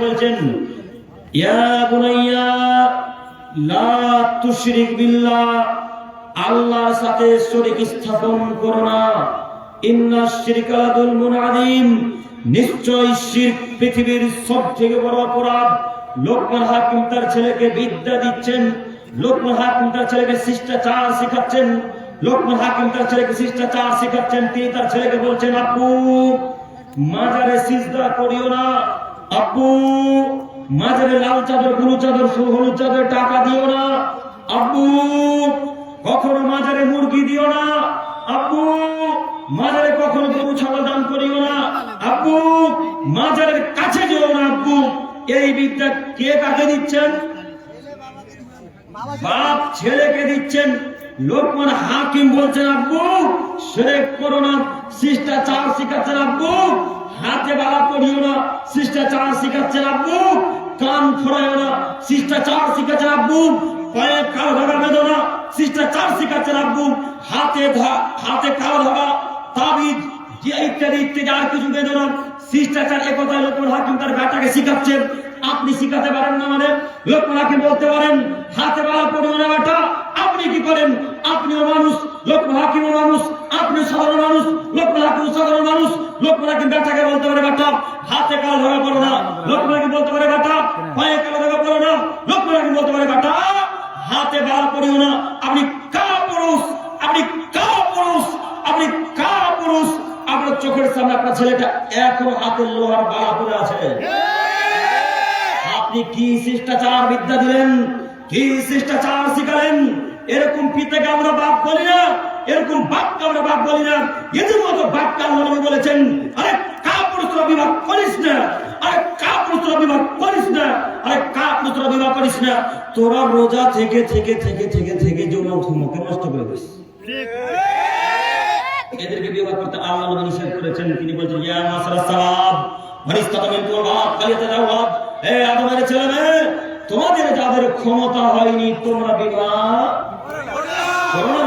বলছেন, ইয়া বুনাইয়া, লা তুশরিক বিল্লাহ, আল্লাহর সাথে শরীক স্থাপন করো না। ইন্না শিরকা যুলমুন নিশ্চয় শিরক পৃথিবীর সবথেকে বড় অপরাধ। লোকমান হাকিম তার ছেলেকে বিদ্যা দিচ্ছেন। লোকমান হাকিম তার ছেলেকে শিষ্টাচার শেখাচ্ছেন। লোকমান হাকিম তার ছেলেকে শিষ্টাচার শেখাচ্ছেন। তিনি তার ছেলেকে বলছেন, আপু, মাজারে সিজদা করিও না। আব্বু মাঝারে লাল চাদর গুরু চাদর হলুদ চাদর টাকা দিও না। আব্বু কখনো মাঝারে মুরগি দিও না। আব্বু মাজারে কখনো গরু, ছাগল দান করিও না। আব্বু মাজারের কাছে যেও না আব্বু এই বিদ্যা কে কাকে দিচ্ছেন? বাপ ছেলেকে দিচ্ছেন। লোকমান হাকিম বলছেন আব্বু সেরেক করো না, শিষ্টাচার শিখাচ্ছেন আব্বু হাতে বালা পড়িও না। শিষ্টাচার শিখাচ্ছেন আব্বু। কান ফোড়াইও না। শিষ্টাচার শিখাচ্ছেন আব্বু। পায়ে কাল ধরা বেঁধো না। শিষ্টাচার শিখাচ্ছেন আব্বু। হাতে হাতে কাল ধরা, তাবিজ, ইত্যাদি ইত্যাদি আর কিছু বেঁধো না। শিষ্টাচার একথায় লোকমান হাকিম তার বেটাকে শিখাচ্ছেন। আপনি শিখাতে পারেন না মানে লোকমান হাকিম বলতে পারেন, হাতে বালা পড়িও না বেটা আপনি কি করেন? আপনিও মানুষ। লোকমান হাকিমও মানুষ। আপনি সাধারণ মানুষ। লোকমান হাকিম সাধারণ মানুষ। লোকমান হাকিম বেটাকে বলতে পারে বেটা? হাতে কাল ধরা পড়ো না। লোকমান হাকিম বলতে পারে বেটা? পায়ে কাল ধরা পড়ো না। লোকমান হাকিম বলতে পারে বেটা? হাতে বাল পড়িও না। আপনি কা পুরুষ আপনি কা পুরুষ আপনি কা পুরুষ আপনার চোখের সামনে আপনার ছেলেটা এখনও হাতের লোহার বালা পড়ে আছে। আপনি কি শিষ্টাচার বিদ্যা দিলেন? কি শিষ্টাচার শিখালেন? এরকম পিতাকে আমরা বাপ বলি না। এরকম বাপকে আমরা বাপ বলি না। এদের মতো বাপকে আল্লাহ বলেছেন, আরে কা পুরুষ বিবাহ করিস না, আরে কা পুরুষ বিবাহ করিস না, আরে কা পুত্র বিবাহ করিস না। তোরা রোজা থেকে থেকে থেকে থেকে থেকে যৌন নষ্ট করে দিস। এদেরকে বিবাহ করতে আল্লাহ নিষেধ করেছেন। তিনি বলছেন, ইয়া মাসালা সালাব মানিস্তাতা মিন তুরবাত ফালিয়াতাজাওয়াজ এ আদমের তোমাদের যাদের ক্ষমতা হয়নি, তোমরা বিবাহ করো না।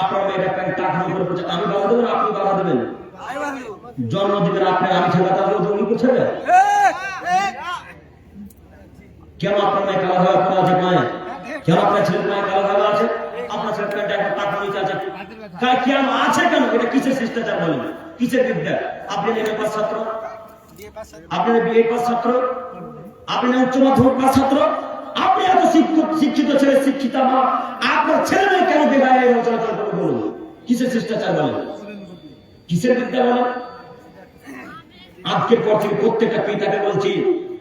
করে কেন আপনার মেয়ে কালা ভাবে পড়ে আছে আপনি এম পাস ছাত্র? আপনি বিএ ছাত্র? আপনি উচ্চ মাধ্যমিক ছাত্র? আপনি এত শিক্ষিত ছেলে, শিক্ষিত মা। আপনার ছেলে মেয়ে কেন বেগায় চলাচল করে কিসের শিষ্টাচার বলেন? কিসের বিদ্যা বলেন? আজকের পর থেকে প্রত্যেকটা পিতাকে বলছি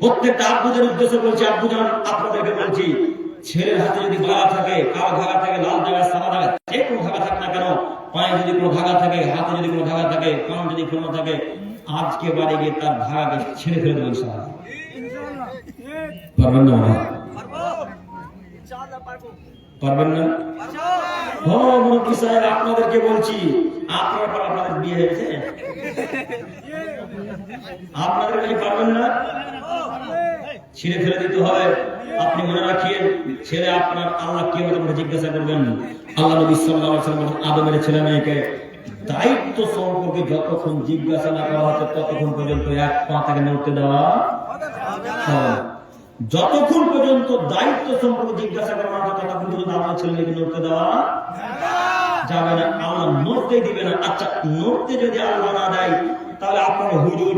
প্রত্যেকটা আব্বুদের উদ্দেশ্যে বলছি আব্বুজান আপনাদেরকে বলছি ছেলের হাতে যদি বালা থাকে কালো ধাগা থাকে লাল ধাগা সাদা ধাগা যে কোনো ধাগা থাক না কেন পায়ে যদি কোনো ধাগা থাকে হাতে যদি কোনো ধাগা থাকে কান যদি কোনো থাকে আজকে বাড়ি গিয়ে তার ধাগাকে ছেড়ে ফেলে দেবেন সারা পারবেন না? পারবেন না? মুরব্বী সাহেব, আপনাদেরকে বলছি, আপনারা আপনাদের বিয়ে হয়েছে। আপনাদের কাছে না? ছিঁড়ে ফেলে দিতে হবে। আপনি মনে রাখিয়েন ছেলে আপনার আল্লাহ কি হবে জিজ্ঞাসা করবেন, আল্লাহ নবী সাল্লাল্লাহু আদমের ছেলে মেয়েকে দায়িত্ব সম্পর্কে যতক্ষণ জিজ্ঞাসা না করা হচ্ছে, ততক্ষণ পর্যন্ত এক পা তাকে নড়তে দেওয়া হবে। যতক্ষণ পর্যন্ত দায়িত্ব সম্পর্কে জিজ্ঞাসা করা হবে ততক্ষণ পর্যন্ত আমার ছেলেকে নড়তে দেওয়া যাবে না, আল্লাহ নড়তে দিবে না। আচ্ছা নড়তে যদি আল্লাহ না দেয়, তাহলে আপনার হুজুর